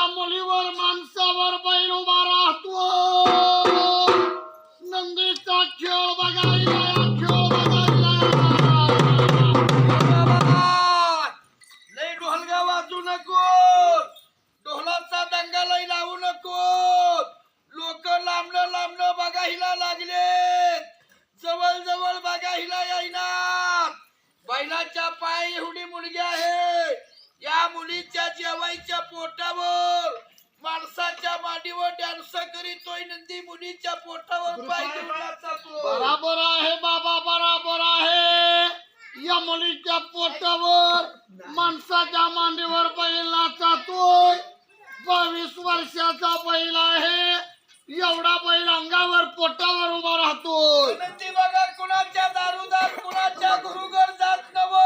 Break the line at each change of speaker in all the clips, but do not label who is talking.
I'm unbeliever man मांडीवर बैल नाचातोय बावीस वर्षाचा बैल आहे. एवढा बैल अंगावर पोटावर उभा राहतोय.
कुणाच्या दारूदार कुणाच्या गुरुगर जात नव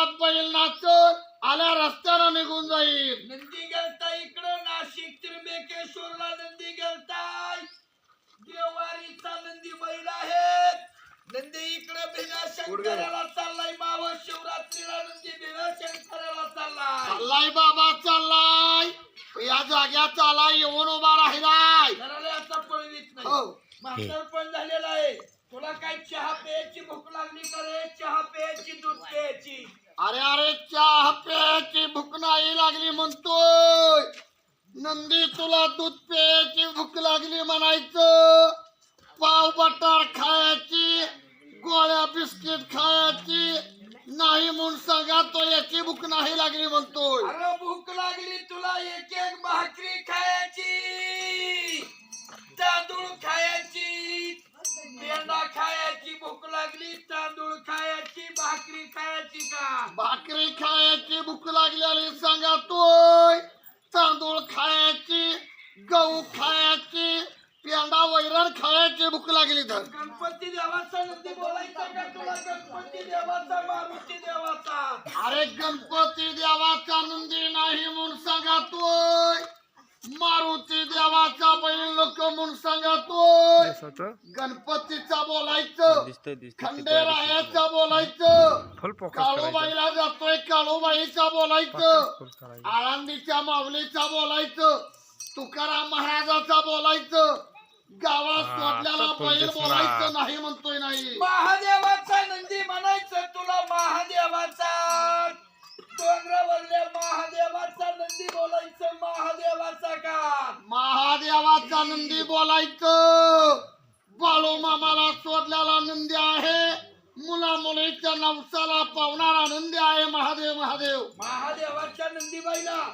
गावात
बैल नाचत आल्या रस्त्यानं निघून जाईल.
नंदी गेलता इकडं नाशिक त्र्यंबकेश्वरला नंदी गेलताय. देवारीचा नंदी बैल आहेत. नंदी इकडे भिना शंकराला चाललाय माव शिवरात्रीला नंदी भिना शंकराला चाललाय.
चाललाय बाबा चाललाय. या जाग्यात आला येऊन उभा राहिलाय.
घराला आता पळवीत
हो.
नाही म्हातार पण झालेला आहे. तुला काय चहा प्यायची भूक लागली का रे? चहा प्यायची दूध प्यायची.
अरे अरे चहा प्यायची भूक नाही लागली म्हणतोय. नंदी तुला दूध प्यायची भूक लागली म्हणायचं. पाव बटर खायची गोळ्या बिस्किट खायची. नाही म्हणून सांगा तो याची भूक नाही लागली म्हणतोय.
अरे भूक लागली तुला एक एक भाकरी खायची. तांदूळ खायची. पेंडा खायची भूक लागली तांदूळ खायची भाकरी खायची का?
भाकरी खायची भूक लागलेली सांगा तोय तांदूळ खायची गहू खायची पेंडा वैरण खायची भूक लागली तर.
गणपती देवाचा नंदी बोलायचा का तुला? गणपती देवाचा मारुती देवाचा?
अरे गणपती देवाचा नंदी नाही म्हणून सांगतोय मारुती देवाचा बैल लोक म्हणून सांगतोय. गणपतीचा बोलायचं. खंडेरायाचा बोलायचं. काळूबाईला जातोय काळूबाईचा बोलायचं. आळंदीच्या माऊलीचा बोलायचं. तुकाराम महाराजाचा बोलायचं. गावात सोडल्याला
फुल
बैल. बोलायचं नाही म्हणतोय नाही.
महादेवाचा नंदी म्हणायचं तुला महादेवाचा. महादेवाचा बोलायचं.
बाळू मामाला सोडलेला नंदी आहे. मुला मुलीच्या नवसाला पावणारा नंदी आहे महादेव महादेव.
महादेवाच्या नंदीबाईला.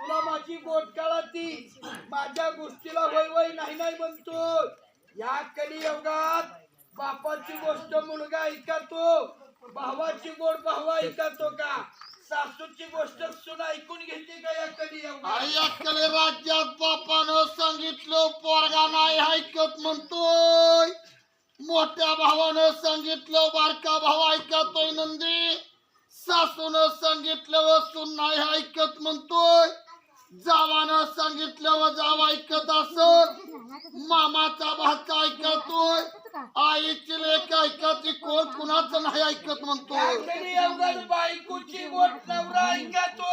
तुला माझी गोट काळाती माझ्या गोष्टीला वय वय नाही नाही म्हणतो. या कलियुगात बापाची गोष्ट मुलगा ऐकतो. भावाची गोड भावा ऐकतो का? सासूची गोष्ट सुन ऐकून घेते का या कधी
आणि अक्कले राज्यात बापानं सांगितलं पोरगा नाही ऐकत म्हणतोय. मोठ्या भावानं सांगितलं बारका भाऊ ऐकतोय नंदी. सासूनं सांगितलं व सून नाही ऐकत म्हणतोय. जावानं सांगितलं व जाव ऐकत असत मामाचा भाचा ऐकतोय. आईची लेख ऐकत कोण कुणाचं नाही ऐकत
कलियुगात बायकोची गोट नवरा ऐकतो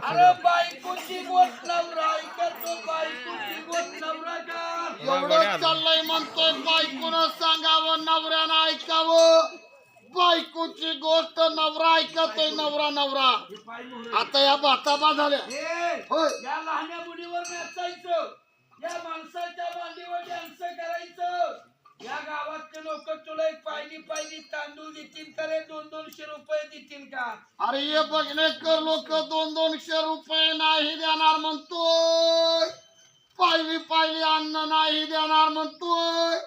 अरे बायकोची गोट नवरा ऐकतो बायकोची गोट नवरा का?
एवढं चाललंय म्हणतोय बायकोनं सांगावं नवऱ्यानं ऐकावं. बायकोची गोष्ट नवरा ऐकतोय नवरा नवरा. आता या बाताबा झाल्या
हे
होय.
या लहान्या मुलीवर नाचायचं या माणसाच्या मांडीवर डान्स करायचं. या गावातले लोक तुला एक पायली पायली तांदूळ देतील का रे? दोन दोनशे रुपये देतील का?
अरे हे बघणेकर लोक दोन दोनशे रुपये नाही देणार म्हणतोय. पायली पायली अन्न नाही देणार म्हणतोय.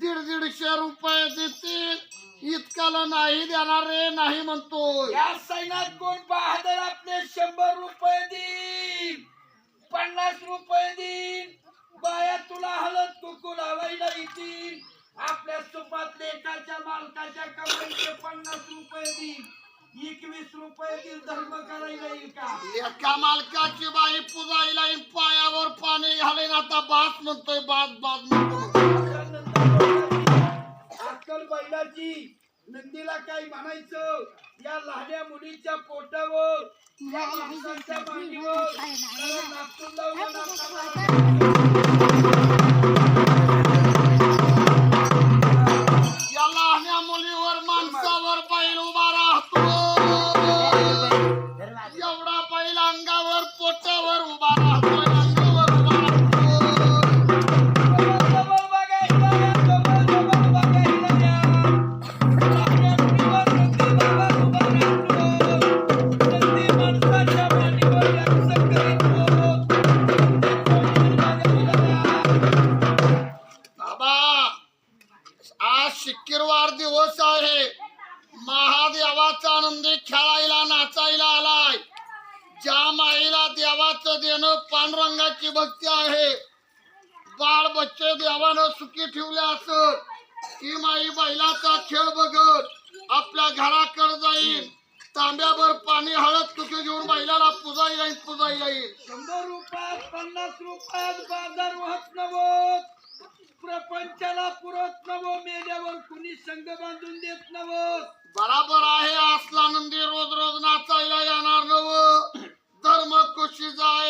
दीड दीडशे रुपये देतील. इतकाला नाही देणार रे नाही म्हणतोय.
या सैनात कोण बहादर आपले शंभर रुपये देईन पन्नास रुपये देईन बाया तुला हलत कुकू लावायला येतील? आपल्या सुपात लेखाच्या मालकाच्या कमाईचे पन्नास रुपये देईन एकवीस रुपये देईल धर्म करायला येईल का?
एका मालकाची बाई पुजायला पायावर पाणी घालेन. आता बास म्हणतोय बास बास म्हणतोय.
अक्कल बैलाची नंदीला काय म्हणायचं? या लहान्या मुलीच्या पोटावर या माणसाच्या मांडीवर नाचून
ती माई बैलाचा खेळ बघत आपल्या घराकडे जाईल तांब्याभर पाणी हळद तुके घेऊन बैलाला पुजाई येईल पुजाई येईल
शंभर रुपयात पन्नास रुपयात बाजार होत नवत. प्रपंचाला पुरत नवो मेल्यावर कुणी संघ बांधून देत नवत.
बराबर आहे असला नंदी रोज रोज नाचायला येणार नव. धर्म खुशीचा आहे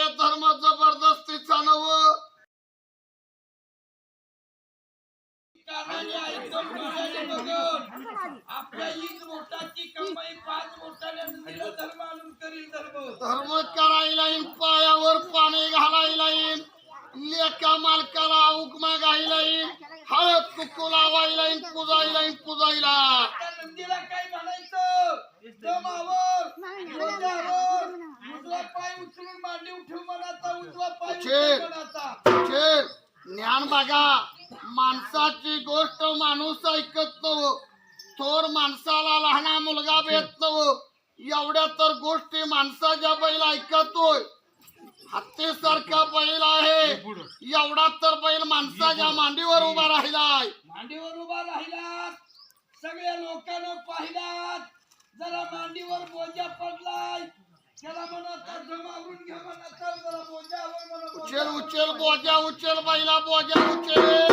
धर्म करायला येईन पायावर पाणी घालायला येईन लेका मालकाला उकमा गायला येईन हळद कुकू लावायला येईन पुजायला येईन पुजायला.
नंदीला काय म्हणायचं? उजवा पाय उचलून मांडी उजवा पाय
ज्ञान बघा माणसाची गोष्ट माणूस ऐकत नव थोर माणसाला लहाना मुलगा भेट नव एवढ्या तर गोष्टी माणसाच्या बैल ऐकतोय. हत्तीसारखा बैल आहे. एवढा तर बैल माणसाच्या मांडीवर उभा राहिलाय.
मांडीवर उभा राहिलात. सगळ्या लोकांना पाहिलात. जरा मांडीवर बोजा पडलाय.
उचल उचल बोजा उचल बैला बोजा उचल.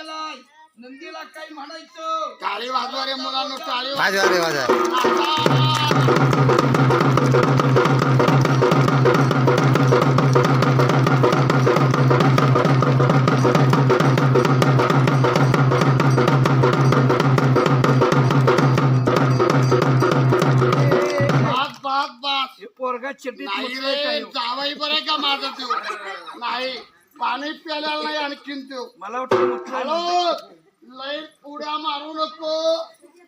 केलाय नंदीला काही म्हणायचं.
टाळी वाजवा रे मुलांना टाळी
वाजवा. रे
बास बास बास.
पोरगा
नाही रे जावाई बरे का माझं त्यो नाही. पाणी प्यायला नाही आणखीन त्यो
मला वाटतं
हळू लय उड्या मारू नको.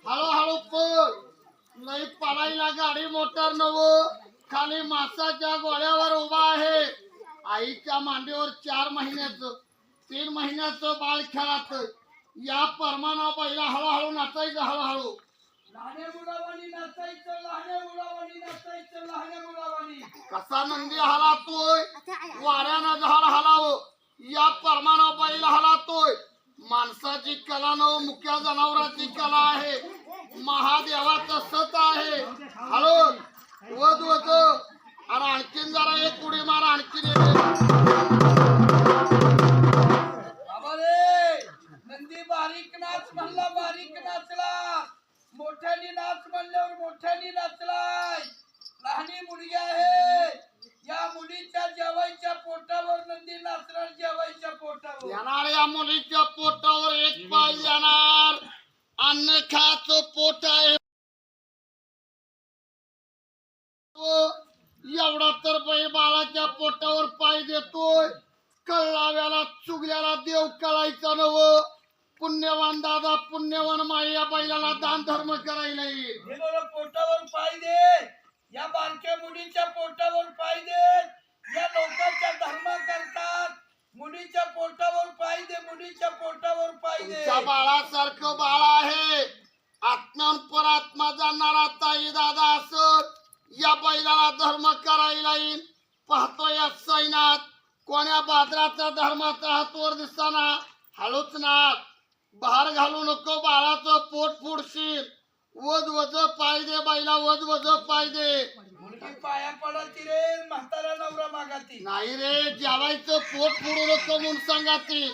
हळूहळू पळ लय पळायला गाडी मोटर नव. खाली मासाच्या गोळ्यावर उभा आहे. आईच्या मांडीवर चार महिन्याचं तीन महिन्याचं बाळ खेळात. या परमाना पहिला हळूहळू नाचायचं हळूहळू.
लहान्या मुलावानी नाचायचं लहान्या मुलावानी नाचायचं लहान्या मुलावानी.
कसा नंदी हलातोय वाऱ्यानं झाड हलावं या परमाना बैल हलातोय माणसाची कला नव मुख्या जनावराची कला आहे. महादेवाचं सत आहे. हळून वध वध. आणि आणखीन जरा एक उडी मारा आणखीन एक
नंदी बारीक नाच म्हणला बारीक नाचला मोठ्यानी नाच म्हणल्यावर मोठ्यानी नाचलाय. लहानी मुलगी आहे. या मुलीच्या जेवायच्या पोटावर नंदी नाचणार जेवायच्या पोटावर.
येणार या मुलीच्या पोटावर एक पाय येणार. अन्न खायचं पोट आहे. एवढा तर बाई बाळाच्या पोटावर पाय देतोय. कळलाव्याला चुगल्याला देव कळायचा नव. पुण्यवान दादा पुण्यवान माई या बैलाला दान धर्म करायला येईल.
हे बरं पोटावर पाय दे. या बारक्या मुलीच्या पोटावर पाय देत. या लोकांच्या धर्म करतात. मुलीच्या पोटावर पाय दे मुलीच्या पोटावर पाय दे.
तुमच्या बाळासारखं बाळ आहे. आत्मान परात्मा जाणणारा ताई दादा असत या बैलाला धर्म करायला येईल पाहतो या सैनात. कोण्या बाजाराचा धर्माचा हातवर दिसताना हळूच नाक बाहेर घालू नको बाळाचं पोट फुडशील. वज वज पाय दे बैला वज वज पाय दे.
मुलगी पाया रे म्हातारा नवरा मागाती.
नाही रे जेवायचं पोट फोडू नको म्हणून सांगा ते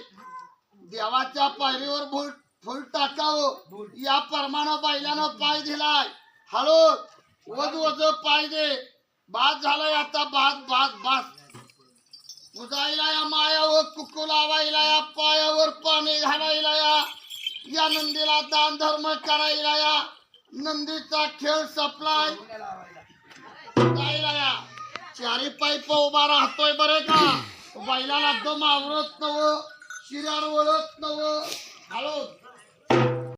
देवाच्या पायरीवर फुल फुल टाकावं. या परमानं बैलानं पाय दिलाय. हळू वज वज पाय दे. बाद झालाय आता बाद बाद बाद. पुजायला या मायावर कुकू लावायला या पायावर पाणी घालायला या. या नंदीला दान धर्म करायला या. नंदीचा खेळ सप्लाय. जायला चारी पाईप उभा राहतोय बरे का? बैलाला दम आवरत नव शिरार वळत नव हळद.